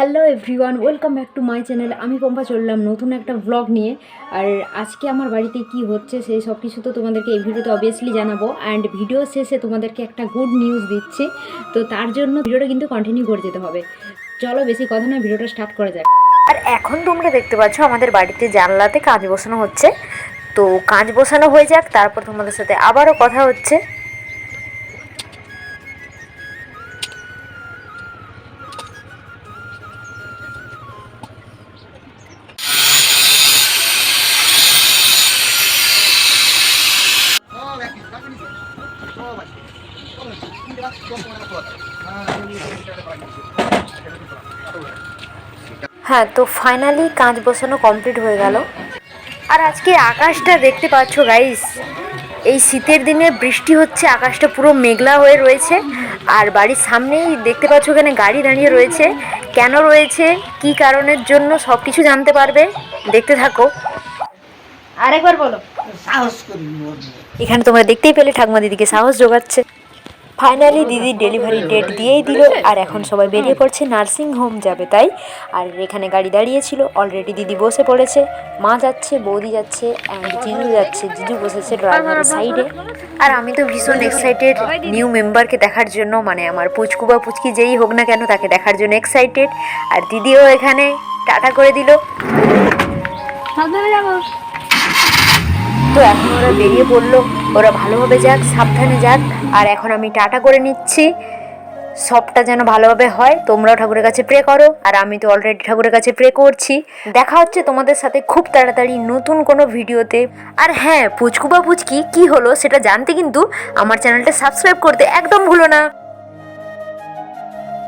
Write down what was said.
Hello everyone, welcome back to my channel. আমি পম্পা চললাম নতুন একটা ব্লগ নিয়ে। আর আজকে আমার বাড়িতে কি হচ্ছে সেই সব কিছু তো তোমাদেরকে এই ভিডিওতে অবভিয়াসলি জানাব। অ্যান্ড ভিডিও শেষে তোমাদেরকে একটা গুড নিউজ দিচ্ছি। তো তার জন্য ভিডিওটা কিন্তু কন্টিনিউ করে যেতে হবে। চলো বেশি কথা না ভিডিওটা স্টার্ট করা যাক। আর এখন তোমরা দেখতে পাচ্ছ আমাদের বাড়িতে জানলাতে কাজ বসানো হচ্ছে। তো কাজ বসানো হয়ে যাক, তারপর তোমাদের সাথে আবারও কথা হচ্ছে। হ্যাঁ তো ফাইনালি কাঁচ বসানো কমপ্লিট হয়ে গেল। আর আজকে আকাশটা দেখতে পাচ্ছ গাইস এই শীতের দিনে বৃষ্টি হচ্ছে, আকাশটা পুরো মেঘলা হয়ে রয়েছে। আর বাড়ির সামনেই দেখতে পাচ্ছ, এখানে গাড়ি দাঁড়িয়ে রয়েছে। কেন রয়েছে, কি কারণের জন্য সব কিছু জানতে পারবে। দেখতে থাকো। আরেকবার বলো। সাহস করি এখানে তোমরা দেখতেই পেলে ঠাকুমা দিদিকে সাহস জোগাচ্ছে ফাইনালি দিদির ডেলিভারি ডেট দিয়েই দিল। আর এখন সবাই বেরিয়ে পড়ছে নার্সিং হোম যাবে তাই? আর এখানে গাড়ি দাঁড়িয়েছিল। অলরেডি দিদি বসে পড়েছে। মা যাচ্ছে বৌদি যাচ্ছে অ্যান্ড জিজু যাচ্ছে। জিজু বসেছে ড্রাইভারের সাইডে আর আমি তো ভীষণ এক্সাইটেড নিউ মেম্বারকে দেখার জন্য। মানে আমার পুচকু বা পুচকি যেই হোক না কেন তাকে দেখার জন্য এক্সাইটেড আর দিদিও এখানে টাটা করে দিল। তো এখন ওরা বেরিয়ে পড়ল। ওরা ভালোভাবে যাক, সাবধানে যাক। আর এখন আমি টাটা করে নিচ্ছি। সবটা যেন ভালোভাবে হয়, তোমরাও ঠাকুরের কাছে প্রে করো। আর আমি তো অলরেডি ঠাকুরের কাছে প্রে করছি। দেখা হচ্ছে তোমাদের সাথে খুব তাড়াতাড়ি নতুন কোনো ভিডিওতে। আর হ্যাঁ পুচকু বা পুচকি কী হলো সেটা জানতে কিন্তু আমার চ্যানেলটা সাবস্ক্রাইব করতে একদম ভুলো না।